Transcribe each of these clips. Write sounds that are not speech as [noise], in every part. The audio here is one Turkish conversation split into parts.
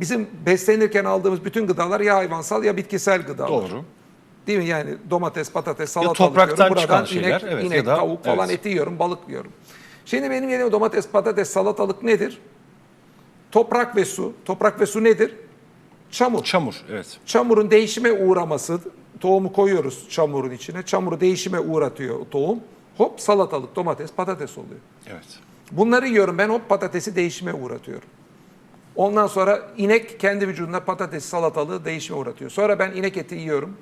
Bizim beslenirken aldığımız bütün gıdalar ya hayvansal ya bitkisel gıdalar. Doğru. Değil mi? Yani domates, patates, salatalık topraktan yiyorum. çıkan Buradan şeyler, inek, evet, inek ya da- tavuk falan evet. eti yiyorum, balık yiyorum. Şimdi benim yediğim domates, patates, salatalık nedir? Toprak ve su. Toprak ve su nedir? Çamur. Çamur, evet. Çamurun değişime uğraması. Tohumu koyuyoruz çamurun içine. Çamuru değişime uğratıyor tohum. Hop salatalık, domates, patates oluyor. Evet. Bunları yiyorum ben hop patatesi değişime uğratıyorum. Ondan sonra inek kendi vücudunda patates, salatalığı değişime uğratıyor. Sonra ben inek eti yiyorum.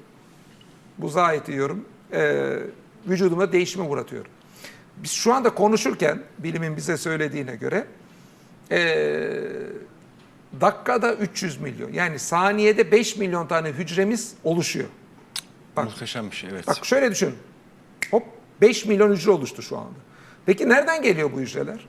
Buzağı eti yiyorum. Ee, vücuduma değişime uğratıyorum. Biz şu anda konuşurken bilimin bize söylediğine göre ee, dakikada 300 milyon yani saniyede 5 milyon tane hücremiz oluşuyor. Bak. Muhteşem bir şey, evet. Bak şöyle düşün. Hop 5 milyon hücre oluştu şu anda. Peki nereden geliyor bu hücreler?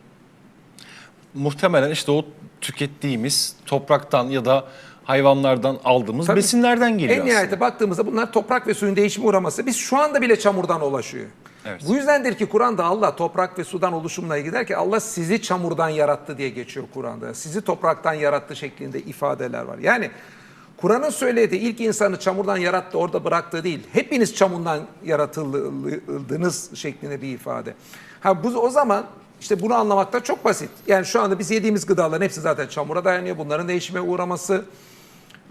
Muhtemelen işte o tükettiğimiz topraktan ya da hayvanlardan aldığımız Tabii. besinlerden geliyor En aslında. nihayete baktığımızda bunlar toprak ve suyun değişime uğraması. Biz şu anda bile çamurdan ulaşıyor. Evet. Bu yüzdendir ki Kur'an'da Allah toprak ve sudan oluşumla ilgili der ki Allah sizi çamurdan yarattı diye geçiyor Kur'an'da. Sizi topraktan yarattı şeklinde ifadeler var. Yani Kur'an'ın söylediği ilk insanı çamurdan yarattı orada bıraktığı değil. Hepiniz çamurdan yaratıldınız şeklinde bir ifade. Ha bu o zaman işte bunu anlamakta çok basit. Yani şu anda biz yediğimiz gıdaların hepsi zaten çamura dayanıyor. Bunların değişime uğraması,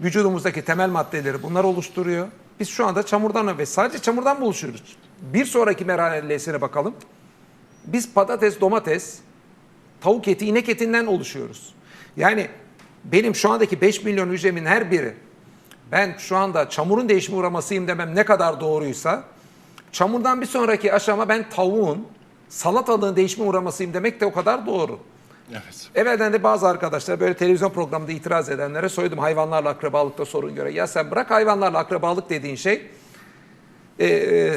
vücudumuzdaki temel maddeleri bunlar oluşturuyor. Biz şu anda çamurdan ve sadece çamurdan mı oluşuyoruz? Bir sonraki merhalesine bakalım. Biz patates, domates, tavuk eti, inek etinden oluşuyoruz. Yani benim şu andaki 5 milyon hücremin her biri ben şu anda çamurun değişime uğramasıyım demem ne kadar doğruysa çamurdan bir sonraki aşama ben tavuğun salatalığın değişime uğramasıyım demek de o kadar doğru. Evet. Evvelden de bazı arkadaşlar böyle televizyon programında itiraz edenlere söyledim hayvanlarla akrabalıkta sorun göre. Ya sen bırak hayvanlarla akrabalık dediğin şey e, e,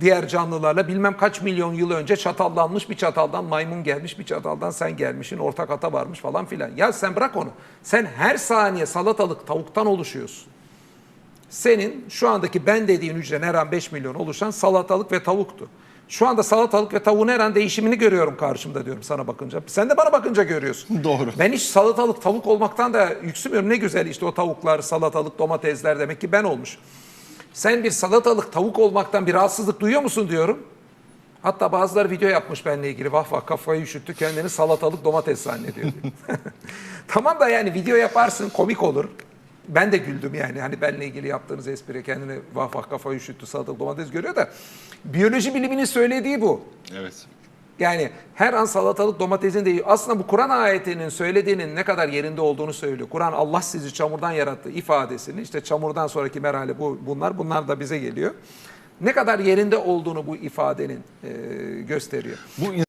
diğer canlılarla bilmem kaç milyon yıl önce çatallanmış bir çataldan maymun gelmiş bir çataldan sen gelmişsin ortak ata varmış falan filan. Ya sen bırak onu. Sen her saniye salatalık tavuktan oluşuyorsun. Senin şu andaki ben dediğin hücren her an 5 milyon oluşan salatalık ve tavuktu. Şu anda salatalık ve tavuğun her an değişimini görüyorum karşımda diyorum sana bakınca. Sen de bana bakınca görüyorsun. [laughs] Doğru. Ben hiç salatalık tavuk olmaktan da yüksünmüyorum. Ne güzel işte o tavuklar, salatalık, domatesler demek ki ben olmuş. Sen bir salatalık tavuk olmaktan bir rahatsızlık duyuyor musun diyorum. Hatta bazıları video yapmış benimle ilgili. Vah vah kafayı üşüttü kendini salatalık domates zannediyor. diyor. [laughs] tamam da yani video yaparsın komik olur. Ben de güldüm yani. Hani benimle ilgili yaptığınız espri kendini vah vah kafayı üşüttü salatalık domates görüyor da. Biyoloji biliminin söylediği bu. Evet. Yani her an salatalık domatesin değil. Aslında bu Kur'an ayetinin söylediğinin ne kadar yerinde olduğunu söylüyor. Kur'an Allah sizi çamurdan yarattı ifadesini işte çamurdan sonraki merhale bu bunlar bunlar da bize geliyor. Ne kadar yerinde olduğunu bu ifadenin e, gösteriyor. Bu